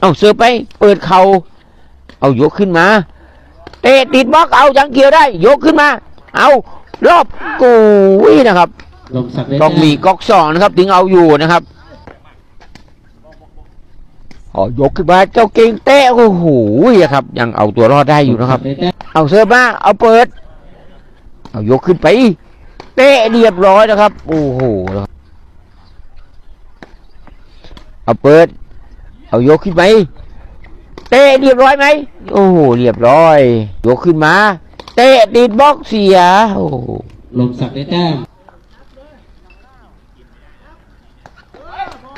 เอาเสือไป เปิดเขาเอายกขึ้นมา เตะติดบล็อกเอายังเกี่ยวได้ ยกขึ้นมา เอารอบกูยนะครับลมศักดิ์ได้ต้องแต้มีก๊อกสองนะครับ ถึงเอาอยู่นะครับอ๋อยกขึ้นมาเจ้าเก่งเตะโอ้โหครับ ยังเอาตัวรอดได้อยู่นะครับลมศักดิ์ได้แต้มเอาเสิร์ฟมาเอาเปิด เอายกขึ้นไปเตะเรียบร้อยนะครับ โอ้โหนะครับเอาเปิด เอายกขึ้นไปเตะเรียบร้อยไหมโอ้โหเรียบร้อย ยกขึ้นมา เตะติดบล็อกเสียโอ้โหลมศักดิ์ได้แต้ม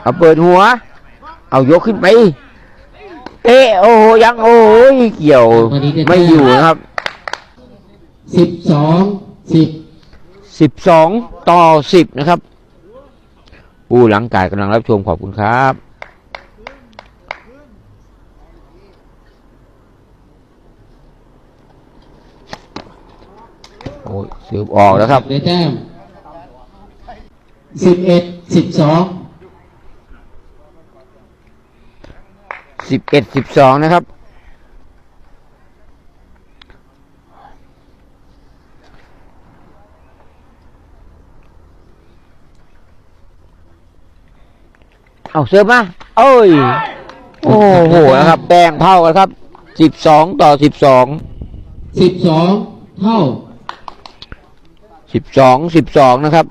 เอาเปิดหัว เอายกขึ้นไปเตะโอ้โหยังโอ้ยเกี่ยวไม่อยู่นะครับสิบสองสิบสิบสองต่อสิบนะครับ ผู้หลังกายกำลังรับชมขอบคุณครับ อ้ยสืบออกแล้วครับ ได้แต้มสิบเอ็ดสิบสองสิบเอ็ดสิบสองนะครับ เอาเสิร์ฟมาเอ้ย โอ้โหนะครับแดงเท่ากันครับสิบสองต่อสิบสองสิบสองเท่า สิบสองสิบสองนะครับ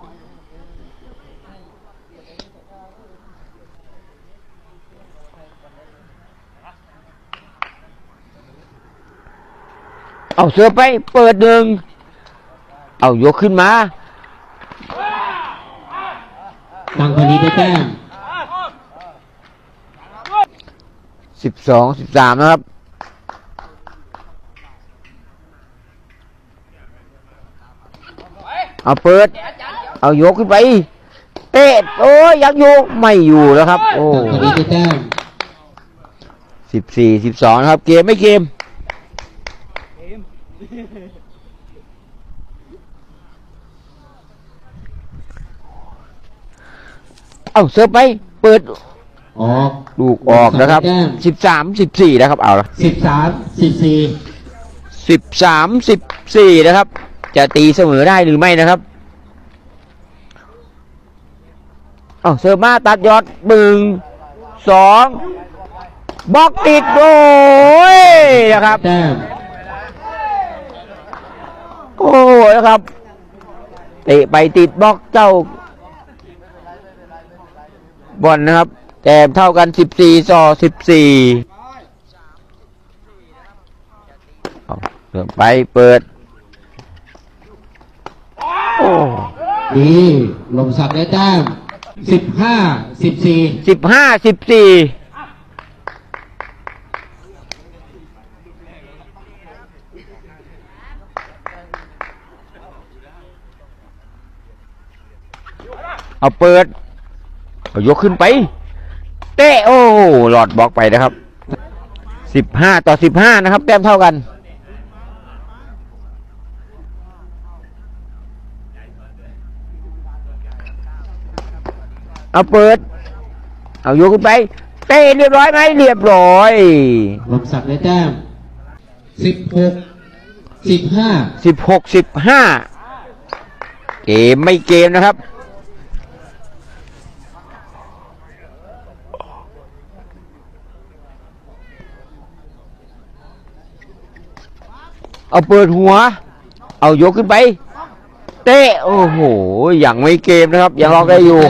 เอาเสือไปเปิดหนึ่ง เอายกขึ้นมาบางคนนี้ได้แต้มสิบสองสิบสามนะครับ เอาเปิด เอายกขึ้นไป เตะโอ้ยยังอยู่ไม่อยู่แล้วครับ โอ้บางคนนี้ได้แต้มสิบสี่สิบสองนะครับ เกมไม่เกมเอาเสิร์ฟไป เปิดออกลูกออกนะครับแต้มสิบสามสิบสี่นะครับ เอาละสิบสามสิบสี่สิบสามสิบสี่นะครับ จะตีเสมอได้หรือไม่นะครับเอาเสิร์มาตัดยอดหนึ่งสองบล็อกติดโอ้ยนะครับโอ้ยนะครับเตะไปติดบล็อกเจ้า บอลนะครับแต้มเท่ากันสิบสี่ต่อสิบสี่เอาเริ่มไปเปิด โอ้ ดีลมศักดิ์ได้แต้มสิบห้าสิบสี่สิบห้าสิบสี่เอาเปิดเอายกขึ้นไป เตะโอ้โหหลอดบล็อกไปนะครับสิบห้าต่อสิบห้านะครับ แต้มเท่ากัน เอาเปิด เอายกขึ้นไป เตะเรียบร้อยไหมเรียบร้อยลมศักดิ์ได้แต้มสิบหกสิบห้าสิบหกสิบห้าเกมไม่เกมนะครับเอาเปิดหัว เอายกขึ้นไป เตะ โอ้โหยังไม่เกมนะครับ ยังรอได้อยู่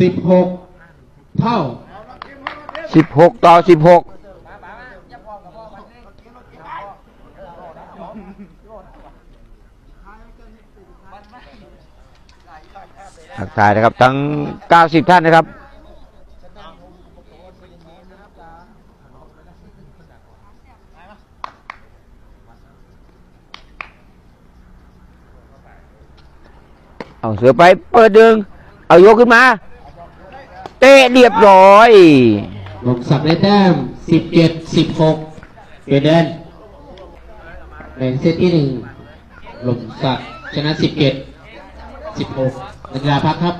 สิบหกเท่าสิบหกต่อสิบหกทักทายนะครับ ทั้ง90ท่านนะครับเอาเสือไปเปิดดึง เอายกขึ้นมา เตะเรียบร้อยลมสับได้แต้มสิบเจ็ดสิบหกเปลี่ยนเดินแบ่งเซตที่หนึ่งหลมสับชนะสิบเจ็ดสิบหกนักกีฬาพักครับ